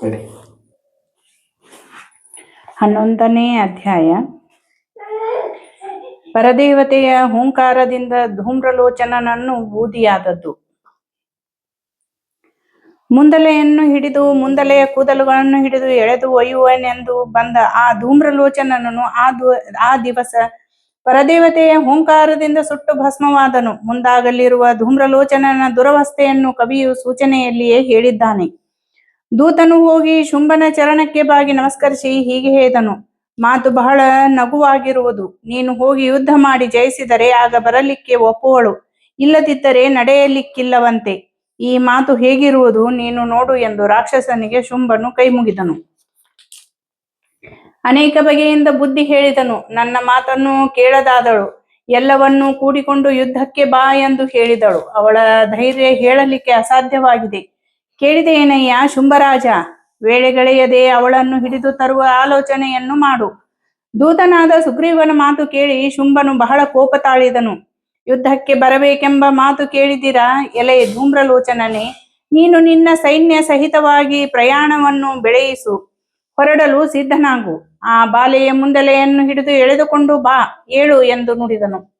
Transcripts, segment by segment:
ಸರಿ. ಹನ್ನೊಂದನೇ ಅಧ್ಯಾಯ. ಪರದೇವತೆಯ ಹೂಂಕಾರದಿಂದ ಧೂಮ್ರಲೋಚನನನ್ನು ಬೂದಿಯಾದದ್ದು. ಮುಂದಲೆಯನ್ನು ಹಿಡಿದು ಮುಂದಲೆಯ ಕೂದಲುಗಳನ್ನು ಹಿಡಿದು ಎಳೆದು ಒಯ್ಯುವನೆಂದು ಬಂದ ಆ ಧೂಮ್ರಲೋಚನನನ್ನು ಆ ಆ ದಿವಸ ಪರದೇವತೆಯ ಹೂಂಕಾರದಿಂದ ಸುಟ್ಟು ಭಸ್ಮವಾದನು. ಮುಂದಾಗಲಿರುವ ಧೂಮ್ರಲೋಚನನ ದುರವಸ್ಥೆಯನ್ನು ಕವಿಯು ಸೂಚನೆಯಲ್ಲಿಯೇ ಹೇಳಿದ್ದಾನೆ. ದೂತನು ಹೋಗಿ ಶುಂಭನ ಚರಣಕ್ಕೆ ಬಾಗಿ ನಮಸ್ಕರಿಸಿ ಹೀಗೆ ಹೇಳಿದನು, ಮಾತು ಬಹಳ ನಗುವಾಗಿರುವುದು. ನೀನು ಹೋಗಿ ಯುದ್ಧ ಮಾಡಿ ಜಯಿಸಿದರೆ ಆಗ ಬರಲಿಕ್ಕೆ ಒಪ್ಪುವಳು. ಇಲ್ಲದಿದ್ದರೆ ನಡೆಯಲಿಕ್ಕಿಲ್ಲವಂತೆ. ಈ ಮಾತು ಹೇಗಿರುವುದು ನೀನು ನೋಡು ಎಂದು ರಾಕ್ಷಸನಿಗೆ ಶುಂಭನು ಕೈ ಮುಗಿದನು ಅನೇಕ ಬಗೆಯಿಂದ ಬುದ್ಧಿ ಹೇಳಿದನು, ನನ್ನ ಮಾತನ್ನು ಕೇಳದಾದಳು. ಎಲ್ಲವನ್ನೂ ಕೂಡಿಕೊಂಡು ಯುದ್ಧಕ್ಕೆ ಬಾ ಎಂದು ಹೇಳಿದಳು. ಅವಳ ಧೈರ್ಯ ಹೇಳಲಿಕ್ಕೆ ಅಸಾಧ್ಯವಾಗಿದೆ. ಕೇಳಿದೆಯೇನಯ್ಯ ಶುಂಭರಾಜ ವೇಳೆಗಳೆಯದೆ ಅವಳನ್ನು ಹಿಡಿದು ತರುವ ಆಲೋಚನೆಯನ್ನು ಮಾಡು. ದೂತನಾದ ಸುಗ್ರೀವನ ಮಾತು ಕೇಳಿ ಶುಂಭನು ಬಹಳ ಕೋಪ ತಾಳಿದನು ಯುದ್ಧಕ್ಕೆ ಬರಬೇಕೆಂಬ ಮಾತು ಕೇಳಿದಿರಾ, ಎಲೆ ಧೂಮ್ರಲೋಚನನೆ? ನೀನು ನಿನ್ನ ಸೈನ್ಯ ಸಹಿತವಾಗಿ ಪ್ರಯಾಣವನ್ನು ಬೆಳೆಯಿಸು, ಹೊರಡಲು ಸಿದ್ಧನಾಗು. ಆ ಬಾಲೆಯ ಮುಂದಲೆಯನ್ನು ಹಿಡಿದು ಎಳೆದುಕೊಂಡು ಬಾ, ಏಳು ಎಂದು ನುಡಿದನು.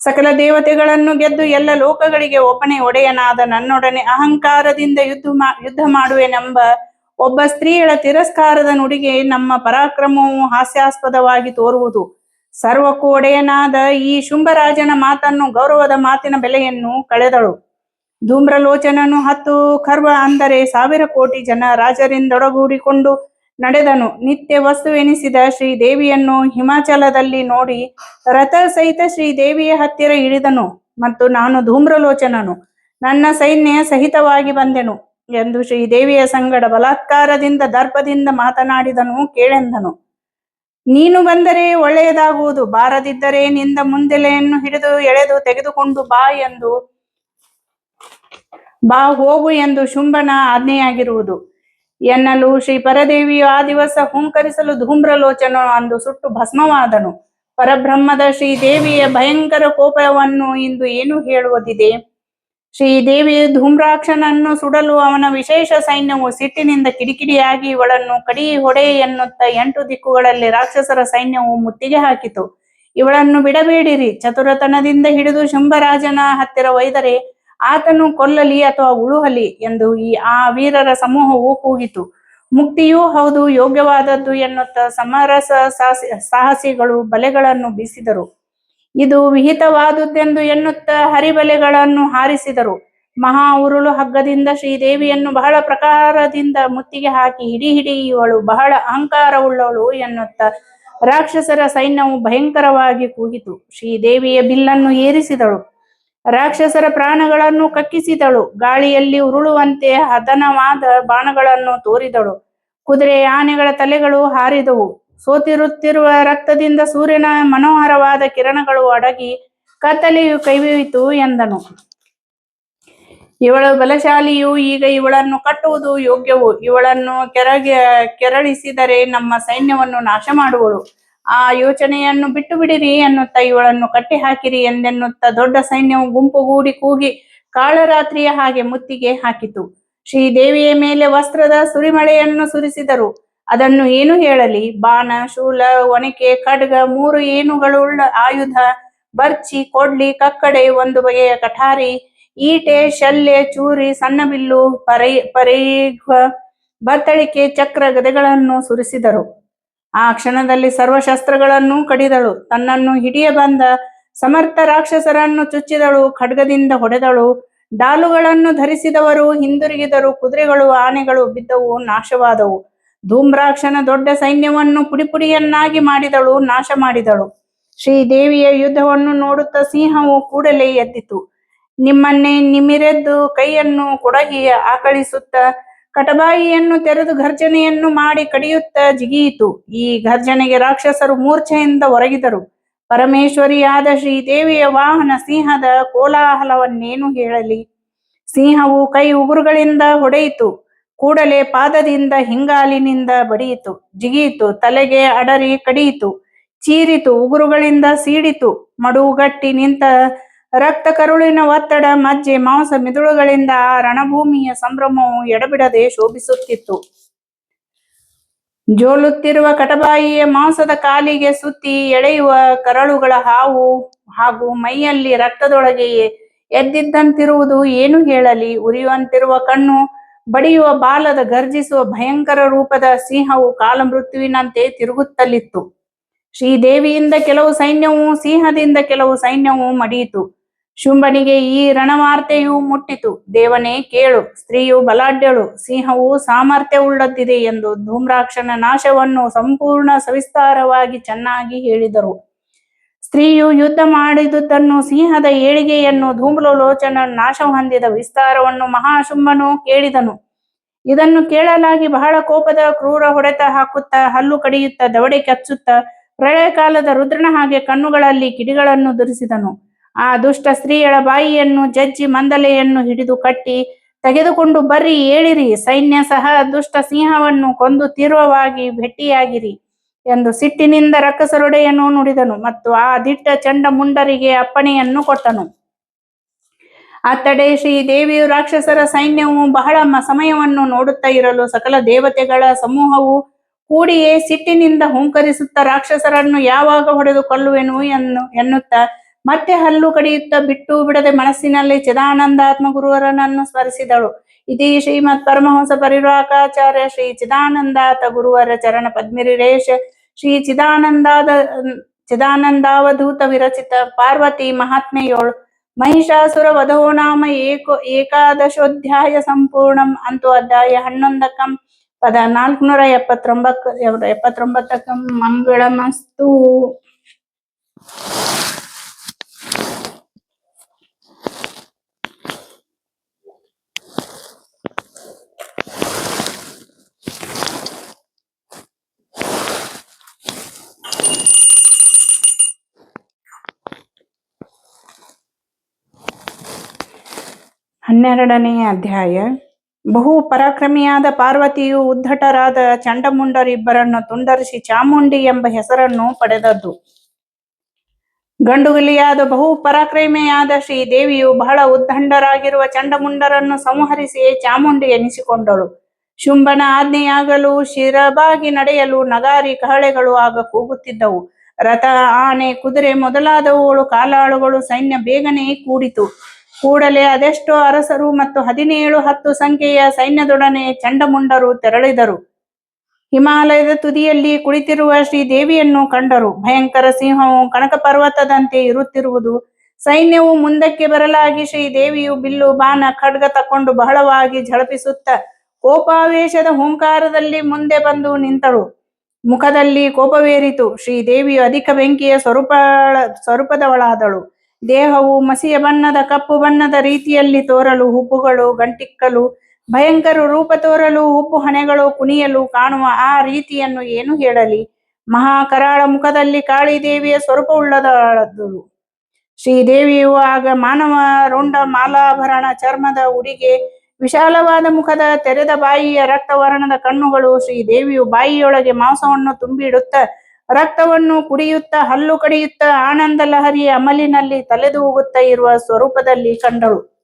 ಸಕಲ ದೇವತೆಗಳನ್ನು ಗೆದ್ದು ಎಲ್ಲ ಲೋಕಗಳಿಗೆ ಒಬ್ಬನೇ ಒಡೆಯನಾದ ನನ್ನೊಡನೆ ಅಹಂಕಾರದಿಂದ ಯುದ್ಧ ಮಾ ಯುದ್ಧ ಮಾಡುವೆನೆಂಬ ಒಬ್ಬ ಸ್ತ್ರೀಯಳ ತಿರಸ್ಕಾರದ ನುಡಿಗೆ ನಮ್ಮ ಪರಾಕ್ರಮವು ಹಾಸ್ಯಾಸ್ಪದವಾಗಿ ತೋರುವುದು. ಸರ್ವಕ್ಕೂ ಒಡೆಯನಾದ ಈ ಶುಂಭರಾಜನ ಮಾತನ್ನು ಗೌರವದ ಮಾತಿನ ಬೆಲೆಯನ್ನು ಕಳೆದಳು. ಧೂಮ್ರಲೋಚನನು ಹತ್ತು ಖರ್ವ ಅಂದರೆ ಸಾವಿರ ಕೋಟಿ ಜನ ರಾಜರಿಂದೊಡಗೂಡಿಕೊಂಡು ನಡೆದನು. ನಿತ್ಯ ವಸ್ತುವೆನಿಸಿದ ಶ್ರೀದೇವಿಯನ್ನು ಹಿಮಾಚಲದಲ್ಲಿ ನೋಡಿ ರಥ ಸಹಿತ ಶ್ರೀದೇವಿಯ ಹತ್ತಿರ ಇಳಿದನು ಮತ್ತು ನಾನು ಧೂಮ್ರಲೋಚನನು. ನನ್ನ ಸೈನ್ಯ ಸಹಿತವಾಗಿ ಬಂದೆನು ಎಂದು ಶ್ರೀದೇವಿಯ ಸಂಗಡ ಬಲಾತ್ಕಾರದಿಂದ ದರ್ಪದಿಂದ ಮಾತನಾಡಿದನು ಕೇಳೆಂದನು. ನೀನು ಬಂದರೆ ಒಳ್ಳೆಯದಾಗುವುದು. ಬಾರದಿದ್ದರೆ ನಿಂದ ಮುಂದೆಲೆಯನ್ನು ಹಿಡಿದು ಎಳೆದು ತೆಗೆದುಕೊಂಡು ಬಾ ಎಂದು ಬಾ ಹೋಗು ಎಂದು ಶುಂಭನ ಆಜ್ಞೆಯಾಗಿರುವುದು. ಎನ್ನಲು ಶ್ರೀ ಪರದೇವಿಯು ಆ ದಿವಸ ಹುಂಕರಿಸಲು ಧೂಮ್ರಲೋಚನ ಅಂದು ಸುಟ್ಟು ಭಸ್ಮವಾದನು. ಪರಬ್ರಹ್ಮದ ಶ್ರೀದೇವಿಯ ಭಯಂಕರ ಕೋಪವನ್ನು ಇಂದು ಏನು ಹೇಳುವುದಿದೆ? ಶ್ರೀದೇವಿ ಧೂಮ್ರಾಕ್ಷನನ್ನು ಸುಡಲು ಅವನ ವಿಶೇಷ ಸೈನ್ಯವು ಸಿಟ್ಟಿನಿಂದ ಕಿಡಿಕಿಡಿಯಾಗಿ ಇವಳನ್ನು ಕಡಿ ಹೊಡೆ ಎನ್ನುತ್ತ ಎಂಟು ದಿಕ್ಕುಗಳಲ್ಲಿ ರಾಕ್ಷಸರ ಸೈನ್ಯವು ಮುತ್ತಿಗೆ ಹಾಕಿತು. ಇವಳನ್ನು ಬಿಡಬೇಡಿರಿ. ಚತುರತನದಿಂದ ಹಿಡಿದು ಶುಂಭರಾಜನ ಹತ್ತಿರ ಒಯ್ದರೆ ಆತನು ಕೊಲ್ಲಲಿ ಅಥವಾ ಉಳುಹಲಿ ಎಂದು ಈ ಆ ವೀರರ ಸಮೂಹವು ಕೂಗಿತು. ಮುಕ್ತಿಯೂ ಹೌದು, ಯೋಗ್ಯವಾದದ್ದು ಎನ್ನುತ್ತ ಸಮರಸ ಸಾಹಸಿ ಸಾಹಸಿಗಳು ಬಲೆಗಳನ್ನು ಬೀಸಿದರು. ಇದು ವಿಹಿತವಾದುದೆಂದು ಎನ್ನುತ್ತ ಹರಿಬಲೆಗಳನ್ನು ಹಾರಿಸಿದರು. ಮಹಾ ಉರುಳು ಹಗ್ಗದಿಂದ ಶ್ರೀದೇವಿಯನ್ನು ಬಹಳ ಪ್ರಕಾರದಿಂದ ಮುತ್ತಿಗೆ ಹಾಕಿ ಹಿಡಿ ಹಿಡಿ ಇವಳು ಬಹಳ ಅಹಂಕಾರವುಳ್ಳವಳು ಎನ್ನುತ್ತ ರಾಕ್ಷಸರ ಸೈನ್ಯವು ಭಯಂಕರವಾಗಿ ಕೂಗಿತು. ಶ್ರೀದೇವಿಯ ಬಿಲ್ಲನ್ನು ಏರಿಸಿದಳು. ರಾಕ್ಷಸರ ಪ್ರಾಣಗಳನ್ನು ಕಕ್ಕಿಸಿದಳು. ಗಾಳಿಯಲ್ಲಿ ಉರುಳುವಂತೆ ಹದನವಾದ ಬಾಣಗಳನ್ನು ತೋರಿದಳು. ಕುದುರೆ ಆನೆಗಳ ತಲೆಗಳು ಹಾರಿದವು. ಸೋತಿರುತ್ತಿರುವ ರಕ್ತದಿಂದ ಸೂರ್ಯನ ಮನೋಹರವಾದ ಕಿರಣಗಳು ಅಡಗಿ ಕತ್ತಲೆಯು ಕೈವಿಯಿತು ಎಂದನು. ಇವಳು ಬಲಶಾಲಿಯು, ಈಗ ಇವಳನ್ನು ಕಟ್ಟುವುದು ಯೋಗ್ಯವು. ಇವಳನ್ನು ಕೆರಗೆ ಕೆರಳಿಸಿದರೆ ನಮ್ಮ ಸೈನ್ಯವನ್ನು ನಾಶ ಮಾಡುವಳು ಆ ಯೋಚನೆಯನ್ನು ಬಿಟ್ಟು ಬಿಡಿರಿ ಎನ್ನುತ್ತಾ ಇವಳನ್ನು ಕಟ್ಟಿ ಹಾಕಿರಿ ಎಂದೆನ್ನುತ್ತಾ ದೊಡ್ಡ ಸೈನ್ಯವು ಗುಂಪುಗೂಡಿ ಕೂಗಿ ಕಾಳರಾತ್ರಿಯ ಹಾಗೆ ಮುತ್ತಿಗೆ ಹಾಕಿತು. ಶ್ರೀದೇವಿಯ ಮೇಲೆ ವಸ್ತ್ರದ ಸುರಿಮಳೆಯನ್ನು ಸುರಿಸಿದರು. ಅದನ್ನು ಏನು ಹೇಳಲಿ? ಬಾಣ, ಶೂಲ ಒನಕೆ ಖಡ್ಗ, ಮೂರು ಏನುಗಳುಳ್ಳ ಆಯುಧ, ಬರ್ಚಿ, ಕೊಡ್ಲಿ, ಕಕ್ಕಡೆ, ಒಂದು ಬಗೆಯ ಕಠಾರಿ, ಈಟೆ ಶಲ್ಯ ಚೂರಿ, ಸಣ್ಣ ಬಿಲ್ಲು, ಪರೈ ಪರೈ ಬತ್ತಳಿಕೆ, ಚಕ್ರ ಗದೆಗಳನ್ನು ಸುರಿಸಿದರು. ಆ ಕ್ಷಣದಲ್ಲಿ ಸರ್ವಶಸ್ತ್ರಗಳನ್ನೂ ಕಡಿದಳು. ತನ್ನನ್ನು ಹಿಡಿಯ ಬಂದ ಸಮರ್ಥ ರಾಕ್ಷಸರನ್ನು ಚುಚ್ಚಿದಳು, ಖಡ್ಗದಿಂದ ಹೊಡೆದಳು. ಡಾಲುಗಳನ್ನು ಧರಿಸಿದವರು ಹಿಂದಿರುಗಿದರು, ಕುದುರೆಗಳು, ಆನೆಗಳು ಬಿದ್ದವು, ನಾಶವಾದವು. ಧೂಮ್ರಾಕ್ಷನ ದೊಡ್ಡ ಸೈನ್ಯವನ್ನು ಪುಡಿಪುಡಿಯನ್ನಾಗಿ ಮಾಡಿದಳು ನಾಶ ಮಾಡಿದಳು ಶ್ರೀದೇವಿಯ ಯುದ್ಧವನ್ನು ನೋಡುತ್ತಾ ಸಿಂಹವು ಕೂಡಲೇ ಎದ್ದಿತು. ನಿಮ್ಮನ್ನೇ ನಿಮಿರೆದ್ದು ಕೈಯನ್ನು ಕೊಡಗಿ ಆಕಳಿಸುತ್ತ ಕಟಬಾಯಿಯನ್ನು ತೆರೆದು ಘರ್ಜನೆಯನ್ನು ಮಾಡಿ ಕಡಿಯುತ್ತಾ ಜಿಗಿಯಿತು. ಈ ಘರ್ಜನೆಗೆ ರಾಕ್ಷಸರು ಮೂರ್ಛೆಯಿಂದ ಹೊರಗಿದರು ಪರಮೇಶ್ವರಿಯಾದ ಶ್ರೀದೇವಿಯ ವಾಹನ ಸಿಂಹದ ಕೋಲಾಹಲವನ್ನೇನು ಹೇಳಲಿ? ಸಿಂಹವು ಕೈ ಉಗುರುಗಳಿಂದ ಹೊಡೆಯಿತು. ಕೂಡಲೇ ಪಾದದಿಂದ ಹಿಂಗಾಲಿನಿಂದ ಬಡಿಯಿತು. ಜಿಗಿಯಿತು. ತಲೆಗೆ ಅಡರಿ ಕಡಿಯಿತು. ಚೀರಿತು. ಉಗುರುಗಳಿಂದ ಸೀಡಿತು. ಮಡುಗಟ್ಟಿ ನಿಂತ ರಕ್ತ ಕರುಳಿನ ಒತ್ತಡ, ಮಜ್ಜೆ, ಮಾಂಸ ಮಿದುಳುಗಳಿಂದ ರಣಭೂಮಿಯ ಸಂಭ್ರಮವು ಎಡಬಿಡದೆ ಶೋಭಿಸುತ್ತಿತ್ತು. ಜೋಲುತ್ತಿರುವ ಕಟಬಾಯಿಯ ಮಾಂಸದ ಕಾಲಿಗೆ ಸುತ್ತಿ ಎಳೆಯುವ ಕರಳುಗಳ ಹಾವು ಹಾಗೂ ಮೈಯಲ್ಲಿ ರಕ್ತದೊಳಗೆ ಎ- ಎದ್ದಿದ್ದಂತಿರುವುದು ಏನು ಹೇಳಲಿ? ಉರಿಯುವಂತಿರುವ ಕಣ್ಣು, ಬಡಿಯುವ ಬಾಲದ ಗರ್ಜಿಸುವ ಭಯಂಕರ ರೂಪದ ಸಿಂಹವು ಕಾಲಮೃತ್ಯುವಿನಂತೆ ತಿರುಗುತ್ತಲಿತ್ತು. ಶ್ರೀದೇವಿಯಿಂದ ಕೆಲವು ಸೈನ್ಯವು, ಸಿಂಹದಿಂದ ಕೆಲವು ಸೈನ್ಯವು ಮಡಿಯಿತು. ಶುಂಭನಿಗೆ ಈ ರಣವಾರ್ತೆಯು ಮುಟ್ಟಿತು. ದೇವನೇ ಕೇಳು, ಸ್ತ್ರೀಯು ಬಲಾಢ್ಯಳು, ಸಿಂಹವು ಸಾಮರ್ಥ್ಯವುಳ್ಳದ್ದಿದೆ ಎಂದು ಧೂಮ್ರಾಕ್ಷನ ನಾಶವನ್ನು ಸಂಪೂರ್ಣ ಸವಿಸ್ತಾರವಾಗಿ ಚೆನ್ನಾಗಿ ಹೇಳಿದರು. ಸ್ತ್ರೀಯು ಯುದ್ಧ ಮಾಡಿದುದನ್ನು, ಸಿಂಹದ ಏಳಿಗೆಯನ್ನು, ಧೂಮ್ರಲೋಚನ ನಾಶ ಹೊಂದಿದ ವಿಸ್ತಾರವನ್ನು ಮಹಾಶುಂಭನು ಕೇಳಿದನು. ಇದನ್ನು ಕೇಳಲಾಗಿ ಬಹಳ ಕೋಪದ ಕ್ರೂರ ಹೊಡೆತ ಹಾಕುತ್ತಾ, ಹಲ್ಲು ಕಡಿಯುತ್ತಾ, ದವಡೆ ಕಚ್ಚುತ್ತಾ ಪ್ರಳಯ ಕಾಲದ ರುದ್ರನ ಹಾಗೆ ಕಣ್ಣುಗಳಲ್ಲಿ ಕಿಡಿಗಳನ್ನು ಧರಿಸಿದನು. ಆ ದುಷ್ಟ ಸ್ತ್ರೀಯಳ ಬಾಯಿಯನ್ನು ಜಜ್ಜಿ ಮಂದಲೆಯನ್ನು ಹಿಡಿದು ಕಟ್ಟಿ ತೆಗೆದುಕೊಂಡು ಬರ್ರಿ ಏಳಿರಿ. ಸೈನ್ಯ ಸಹ ದುಷ್ಟ ಸಿಂಹವನ್ನು ಕೊಂದು ತೀರ್ವವಾಗಿ ಭೆಟ್ಟಿಯಾಗಿರಿ ಎಂದು ಸಿಟ್ಟಿನಿಂದ ರಕ್ಕಸರೊಡೆಯನು ನುಡಿದನು ಮತ್ತು ಆ ದಿಟ್ಟ ಚಂಡ ಮುಂಡರಿಗೆ ಅಪ್ಪಣೆಯನ್ನು ಕೊಟ್ಟನು. ಅತ್ತಡೆ ಶ್ರೀ ದೇವಿಯು ರಾಕ್ಷಸರ ಸೈನ್ಯವು ಬಹಳ ಸಮಯವನ್ನು ನೋಡುತ್ತಾ ಇರಲು ಸಕಲ ದೇವತೆಗಳ ಸಮೂಹವು ಕೂಡಿಯೇ ಸಿಟ್ಟಿನಿಂದ ಹುಂಕರಿಸುತ್ತಾ ರಾಕ್ಷಸರನ್ನು ಯಾವಾಗ ಹೊಡೆದು ಕೊಲ್ಲುವೆನು ಎನ್ನು ಎನ್ನುತ್ತಾ ಮತ್ತೆ ಹಲ್ಲು ಕಡಿಯುತ್ತಾ ಬಿಟ್ಟು ಬಿಡದೆ ಮನಸ್ಸಿನಲ್ಲಿ ಚಿದಾನಂದಾತ್ಮ ಗುರುವರನನ್ನು ಸ್ಮರಿಸಿದಳು. ಇತಿ ಶ್ರೀಮತ್ ಪರಮಹಂಸ ಪರಿವಾಕಾಚಾರ್ಯ ಶ್ರೀ ಚಿದಾನಂದಾತ ಗುರುವರ ಚರಣ ಪದ್ಮಿರೇಶ ಶ್ರೀ ಚಿದಾನಂದಾದ, ಚಿದಾನಂದಾವಧೂತ ವಿರಚಿತ ಪಾರ್ವತಿ ಮಹಾತ್ಮೆಯೋಳು. ಮಹಿಷಾಸುರ ವಧೋ ನಾಮ ಏಕೋ, ಏಕಾದಶೋಧ್ಯಾಯ ಸಂಪೂರ್ಣಂ ಅಂತು ಅಧ್ಯಾಯ ಹನ್ನೊಂದಕ್ಕಂ ಪದ ನಾಲ್ಕುನೂರ ಎಪ್ಪತ್ತೊಂಬತ್ತು, ಎಪ್ಪತ್ತೊಂಬತ್ತಕ್ಕಂ ಮಂಗಳಮಸ್ತು. ಹನ್ನೆರಡನೆಯ ಅಧ್ಯಾಯ. ಬಹು ಪರಾಕ್ರಮಿಯಾದ ಪಾರ್ವತಿಯು ಉದ್ಧಟರಾದ ಚಂಡಮುಂಡರಿಬ್ಬರನ್ನು ತುಂಡರಿಸಿ ಚಾಮುಂಡಿ ಎಂಬ ಹೆಸರನ್ನು ಪಡೆದದ್ದು. ಗಂಡುಗಲಿಯಾದ ಬಹು ಪರಾಕ್ರಮಿಯಾದ ಶ್ರೀದೇವಿಯು ಬಹಳ ಉದ್ದಂಡರಾಗಿರುವ ಚಂಡಮುಂಡರನ್ನು ಸಂಹರಿಸಿ ಚಾಮುಂಡಿ ಎನಿಸಿಕೊಂಡಳು. ಶುಂಭನ ಆಜ್ಞೆಯಾಗಲು ಶಿರಬಾಗಿ ನಡೆಯಲು ನಗಾರಿ ಕಹಳೆಗಳು ಆಗ ಕೂಗುತ್ತಿದ್ದವು. ರಥ, ಆನೆ, ಕುದುರೆ ಮೊದಲಾದವುಗಳು ಕಾಲಾಳುಗಳು ಸೈನ್ಯ ಬೇಗನೆ ಕೂಡಿತು. ಕೂಡಲೇ ಅದೆಷ್ಟೋ ಅರಸರು ಮತ್ತು ಹದಿನೇಳು ಹತ್ತು ಸಂಖ್ಯೆಯ ಸೈನ್ಯದೊಡನೆ ಚಂಡಮುಂಡರು ತೆರಳಿದರು. ಹಿಮಾಲಯದ ತುದಿಯಲ್ಲಿ ಕುಳಿತಿರುವ ಶ್ರೀದೇವಿಯನ್ನು ಕಂಡರು. ಭಯಂಕರ ಸಿಂಹವು ಕನಕ ಪರ್ವತದಂತೆ ಇರುತ್ತಿರುವುದು. ಸೈನ್ಯವು ಮುಂದಕ್ಕೆ ಬರಲಾಗಿ ಶ್ರೀದೇವಿಯು ಬಿಲ್ಲು, ಬಾಣ, ಖಡ್ಗ ತಕೊಂಡು ಬಹಳವಾಗಿ ಝಳಪಿಸುತ್ತ ಕೋಪಾವೇಶದ ಹುಂಕಾರದಲ್ಲಿ ಮುಂದೆ ಬಂದು ನಿಂತಳು. ಮುಖದಲ್ಲಿ ಕೋಪವೇರಿತು. ಶ್ರೀದೇವಿಯು ಅಧಿಕ ಬೆಂಕಿಯ ಸ್ವರೂಪ ಸ್ವರೂಪದವಳಾದಳು. ದೇಹವು ಮಸಿಯ ಬಣ್ಣದ, ಕಪ್ಪು ಬಣ್ಣದ ರೀತಿಯಲ್ಲಿ ತೋರಲು ಹುಬ್ಬುಗಳು ಗಂಟಿಕ್ಕಲು, ಭಯಂಕರ ರೂಪ ತೋರಲು ಹುಬ್ಬು ಹಣೆಗಳು ಕುಣಿಯಲು ಕಾಣುವ ಆ ರೀತಿಯನ್ನು ಏನು ಹೇಳಲಿ? ಮಹಾಕರಾಳ ಮುಖದಲ್ಲಿ ಕಾಳಿದೇವಿಯ ಸ್ವರೂಪವುಳ್ಳದಳು ಶ್ರೀದೇವಿಯು ಆಗ ಮಾನವ ರುಂಡ ಮಾಲಾಭರಣ ಚರ್ಮದ ಉಡಿಗೆ ವಿಶಾಲವಾದ ಮುಖದ ತೆರೆದ ಬಾಯಿಯ ರಕ್ತವರ್ಣದ ಕಣ್ಣುಗಳು ಶ್ರೀದೇವಿಯು ಬಾಯಿಯೊಳಗೆ ಮಾಂಸವನ್ನು ತುಂಬಿಡುತ್ತ ರಕ್ತವನ್ನು ಕುಡಿಯುತ್ತ, ಹಲ್ಲು ಕಡಿಯುತ್ತ, ಆನಂದ ಲಹರಿ ಅಮಲಿನಲ್ಲಿ ತಲೆದು ಹೋಗುತ್ತಾ ಇರುವ ಸ್ವರೂಪದಲ್ಲಿ ಕಂಡಳು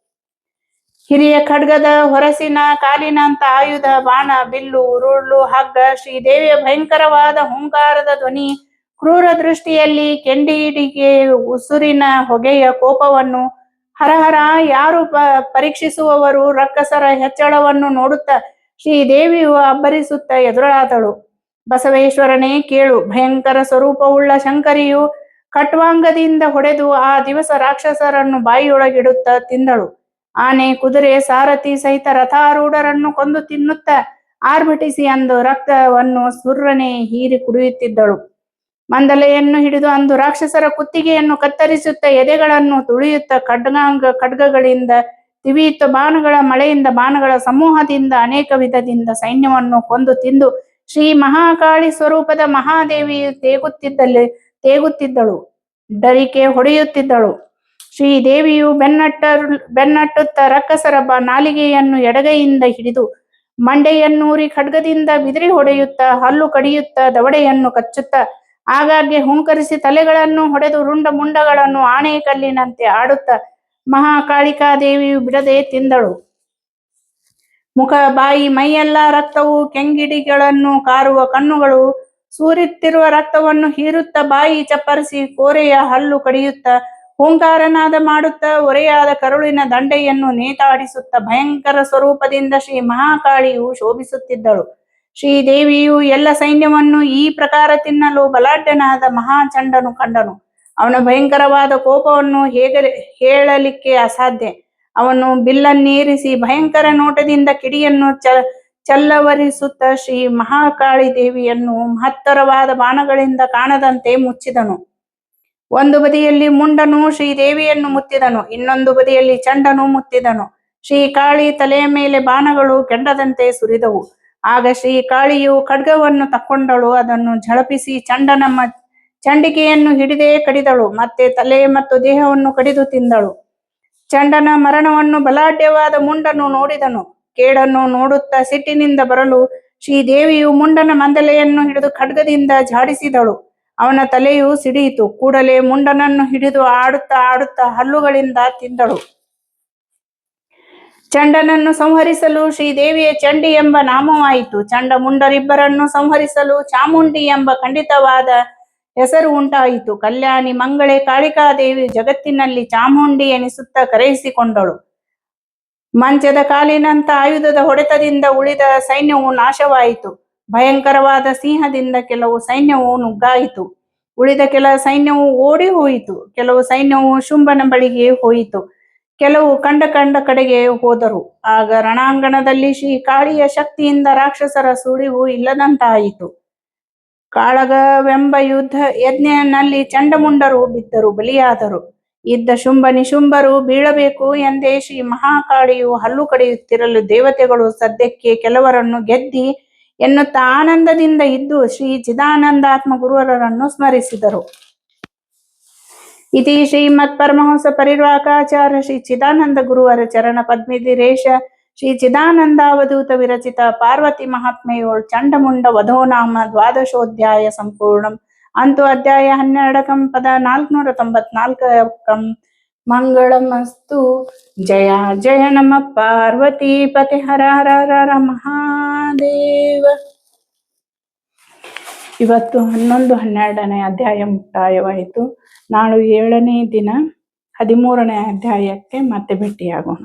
ಹಿರಿಯ ಖಡ್ಗದ ಹೊರಸಿನ ಕಾಲಿನಂತ ಆಯುಧ, ಬಾಣ, ಬಿಲ್ಲು ಉರುಳು ಹಗ್ಗ, ಶ್ರೀದೇವಿಯ ಭಯಂಕರವಾದ ಹುಂಕಾರದ ಧ್ವನಿ, ಕ್ರೂರ ದೃಷ್ಟಿಯಲ್ಲಿ ಕೆಂಡಿಡಿಗೆ ಉಸುರಿನ ಹೊಗೆಯ ಕೋಪವನ್ನು, ಹರಹರ ಯಾರು ಪರೀಕ್ಷಿಸುವವರು ರಕ್ಕಸರ ಹೆಚ್ಚಳವನ್ನು ನೋಡುತ್ತ ಶ್ರೀದೇವಿಯು ಅಬ್ಬರಿಸುತ್ತ ಎದುರಾದಳು. ಬಸವೇಶ್ವರನೇ ಕೇಳು, ಭಯಂಕರ ಸ್ವರೂಪವುಳ್ಳ ಶಂಕರಿಯು ಕಟ್ವಾಂಗದಿಂದ ಹೊಡೆದು ಆ ದಿವಸ ರಾಕ್ಷಸರನ್ನು ಬಾಯಿಯೊಳಗಿಡುತ್ತ ತಿಂದಳು. ಆನೆ, ಕುದುರೆ, ಸಾರಥಿ ಸಹಿತ ರಥಾರೂಢರನ್ನು ಕೊಂದು ತಿನ್ನುತ್ತ ಆರ್ಭಟಿಸಿ ಅಂದು ರಕ್ತವನ್ನು ಸುರ್ರನೆ ಹೀರಿ ಕುಡಿಯುತ್ತಿದ್ದಳು. ಮಂದಲೆಯನ್ನು ಹಿಡಿದು ಅಂದು ರಾಕ್ಷಸರ ಕುತ್ತಿಗೆಯನ್ನು ಕತ್ತರಿಸುತ್ತ ಎದೆಗಳನ್ನು ತುಳಿಯುತ್ತ ಖಡ್ಗಾಂಗ ಖಡ್ಗಗಳಿಂದ ತಿವಿಯುತ್ತ ಬಾಣಗಳ ಮಳೆಯಿಂದ ಬಾಣಗಳ ಸಮೂಹದಿಂದ ಅನೇಕ ವಿಧದಿಂದ ಸೈನ್ಯವನ್ನು ಕೊಂದು ತಿಂದು ಶ್ರೀ ಮಹಾಕಾಳಿ ಸ್ವರೂಪದ ಮಹಾದೇವಿಯು ತೇಗುತ್ತಿದ್ದಲ್ಲಿ, ತೇಗುತ್ತಿದ್ದಳು, ಡರಿಕೆ ಹೊಡೆಯುತ್ತಿದ್ದಳು. ಶ್ರೀದೇವಿಯು ಬೆನ್ನಟ್ಟ, ಬೆನ್ನಟ್ಟುತ್ತ ರಕ್ಕಸರ ನಾಲಿಗೆಯನ್ನು ಎಡಗೈಯಿಂದ ಹಿಡಿದು, ಮಂಡೆಯನ್ನೂರಿ ಖಡ್ಗದಿಂದ ಬಿದಿರಿ ಹೊಡೆಯುತ್ತ, ಹಲ್ಲು ಕಡಿಯುತ್ತ, ದವಡೆಯನ್ನು ಕಚ್ಚುತ್ತ, ಆಗಾಗ್ಗೆ ಹುಂಕರಿಸಿ ತಲೆಗಳನ್ನು ಹೊಡೆದು ರುಂಡ ಮುಂಡಗಳನ್ನು ಆಣೆಕಲ್ಲಿನಂತೆ ಆಡುತ್ತ ಮಹಾಕಾಳಿಕಾದೇವಿಯು ಬಿಡದೆ ತಿಂದಳು. ಮುಖ, ಬಾಯಿ, ಮೈಯೆಲ್ಲ ರಕ್ತವು ಕೆಂಗಿಡಿಗಳನ್ನು ಕಾರುವ ಕಣ್ಣುಗಳು. ಸೂರಿತ್ತಿರುವ ರಕ್ತವನ್ನು ಹೀರುತ್ತ ಬಾಯಿ ಚಪ್ಪರಿಸಿ ಕೋರೆಯ ಹಲ್ಲು ಕಡಿಯುತ್ತ, ಹೂಂಕಾರನಾದ ಮಾಡುತ್ತ ಒರೆಯಾದ ಕರುಳಿನ ದಂಡೆಯನ್ನು ನೇತಾಡಿಸುತ್ತ ಭಯಂಕರ ಸ್ವರೂಪದಿಂದ ಶ್ರೀ ಮಹಾಕಾಳಿಯು ಶೋಭಿಸುತ್ತಿದ್ದಳು. ಶ್ರೀದೇವಿಯು ಎಲ್ಲ ಸೈನ್ಯವನ್ನು ಈ ಪ್ರಕಾರ ತಿನ್ನಲು ಬಲಾಢ್ಯನಾದ ಮಹಾಚಂಡನು ಕಂಡನು. ಅವನ ಭಯಂಕರವಾದ ಕೋಪವನ್ನು ಹೇಗೆ ಹೇಳಲಿಕ್ಕೆ ಅಸಾಧ್ಯ. ಅವನು ಬಿಲ್ಲನ್ನೇರಿಸಿ ಭಯಂಕರ ನೋಟದಿಂದ ಕಿಡಿಯನ್ನು ಚ, ಚಲ್ಲವರಿಸುತ್ತ ಶ್ರೀ ಮಹಾಕಾಳಿ ದೇವಿಯನ್ನು ಮಹತ್ತರವಾದ ಬಾಣಗಳಿಂದ ಕಾಣದಂತೆ ಮುಚ್ಚಿದನು. ಒಂದು ಬದಿಯಲ್ಲಿ ಮುಂಡನು ಶ್ರೀದೇವಿಯನ್ನು ಮುತ್ತಿದನು, ಇನ್ನೊಂದು ಬದಿಯಲ್ಲಿ ಚಂಡನು ಮುತ್ತಿದನು. ಶ್ರೀ ಕಾಳಿ ತಲೆಯ ಮೇಲೆ ಬಾಣಗಳು ಕೆಂಡದಂತೆ ಸುರಿದವು. ಆಗ ಶ್ರೀ ಕಾಳಿಯು ಖಡ್ಗವನ್ನು ತಕ್ಕೊಂಡಳು, ಅದನ್ನು ಝಳಪಿಸಿ ಚಂಡನ ಮ ಚಂಡಿಕೆಯನ್ನು ಹಿಡಿದೇ ಕಡಿದಳು, ಮತ್ತೆ ತಲೆ ಮತ್ತು ದೇಹವನ್ನು ಕಡಿದು ತಿಂದಳು. ಚಂಡನ ಮರಣವನ್ನು ಬಲಾಢ್ಯವಾದ ಮುಂಡನು ನೋಡಿದನು. ಕೇಡನ್ನು ನೋಡುತ್ತಾ ಸಿಟ್ಟಿನಿಂದ ಬರಲು ಶ್ರೀದೇವಿಯು ಮುಂಡನ ಮಂದಲೆಯನ್ನು ಹಿಡಿದು ಖಡ್ಗದಿಂದ ಝಾಡಿಸಿದಳು. ಅವನ ತಲೆಯು ಸಿಡಿಯಿತು. ಕೂಡಲೇ ಮುಂಡನನ್ನು ಹಿಡಿದು ಆಡುತ್ತಾ ಆಡುತ್ತಾ ಹಲ್ಲುಗಳಿಂದ ತಿಂದಳು. ಚಂಡನನ್ನು ಸಂಹರಿಸಲು ಶ್ರೀದೇವಿಯ ಚಂಡಿ ಎಂಬ ನಾಮವಾಯಿತು. ಚಂಡ ಮುಂಡರಿಬ್ಬರನ್ನು ಸಂಹರಿಸಲು ಚಾಮುಂಡಿ ಎಂಬ ಖಂಡಿತವಾದ ಹೆಸರು ಉಂಟಾಯಿತು. ಕಲ್ಯಾಣಿ ಮಂಗಳೆ ಕಾಳಿಕಾದೇವಿ ಜಗತ್ತಿನಲ್ಲಿ ಚಾಮುಂಡಿ ಎನಿಸುತ್ತಾ ಕರೆಯಿಸಿಕೊಂಡಳು. ಮಂಚದ ಕಾಲಿನಂತ ಆಯುಧದ ಹೊಡೆತದಿಂದ ಉಳಿದ ಸೈನ್ಯವು ನಾಶವಾಯಿತು. ಭಯಂಕರವಾದ ಸಿಂಹದಿಂದ ಕೆಲವು ಸೈನ್ಯವು ನುಗ್ಗಾಯಿತು. ಉಳಿದ ಕೆಲ ಸೈನ್ಯವು ಓಡಿ ಹೋಯಿತು. ಕೆಲವು ಸೈನ್ಯವು ಶುಂಭನ ಬಳಿಗೆ ಹೋಯಿತು. ಕೆಲವು ಕಂಡ ಕಂಡ ಕಡೆಗೆ ಹೋದರು. ಆಗ ರಣಾಂಗಣದಲ್ಲಿ ಶ್ರೀ ಕಾಳಿಯ ಶಕ್ತಿಯಿಂದ ರಾಕ್ಷಸರ ಸುಳಿವು ಇಲ್ಲದಂತಾಯಿತು. ಕಾಳಗವೆಂಬ ಯುದ್ಧ ಯಜ್ಞನಲ್ಲಿ ಚಂಡಮುಂಡರು ಬಿದ್ದರು, ಬಲಿಯಾದರು. ಇದ್ದ ಶುಂಭ ನಿಶುಂಭರು ಬೀಳಬೇಕು ಎಂದೇ ಶ್ರೀ ಮಹಾಕಾಳಿಯು ಹಲ್ಲು ಕಡಿಯುತ್ತಿರಲು ದೇವತೆಗಳು ಸದ್ಯಕ್ಕೆ ಕೆಲವರನ್ನು ಗೆದ್ದಿ ಎನ್ನುತ್ತಾ ಆನಂದದಿಂದ ಇದ್ದು ಶ್ರೀ ಚಿದಾನಂದಾತ್ಮ ಗುರುವರನ್ನು ಸ್ಮರಿಸಿದರು. ಇತಿ ಶ್ರೀಮತ್ ಪರಮಹಂಸ ಪರಿರ್ವಾಕಾಚಾರ್ಯ ಶ್ರೀ ಚಿದಾನಂದ ಗುರುವರ ಚರಣ ಪದ್ಮಿದಿರೇಶ ಶ್ರೀ ಚಿದಾನಂದಾವಧೂತ ವಿರಚಿತ ಪಾರ್ವತಿ ಮಹಾತ್ಮೆಯೋಳ್ ಚಂಡಮುಂಡ ವಧೋನಾಮ ದ್ವಾದಶೋಧ್ಯಾಯ ಸಂಪೂರ್ಣಂ. ಅಂತೂ ಅಧ್ಯಾಯ ಹನ್ನೆರಡಕಂ ಪದ ನಾಲ್ಕುನೂರ ತೊಂಬತ್ನಾಲ್ಕಂ ಮಂಗಳಮಸ್ತು. ಜಯ ಜಯ ನಮ ಪಾರ್ವತಿ ಪತಿ ಹರ ಹರ ಹರ ಮಹಾದೇವ. ಇವತ್ತು ಹನ್ನೊಂದು ಹನ್ನೆರಡನೇ ಅಧ್ಯಾಯ ಮುಕ್ತಾಯವಾಯಿತು. ನಾಳು ಏಳನೇ ದಿನ ಹದಿಮೂರನೇ ಅಧ್ಯಾಯಕ್ಕೆ ಮತ್ತೆ ಭೇಟಿಯಾಗೋಣ.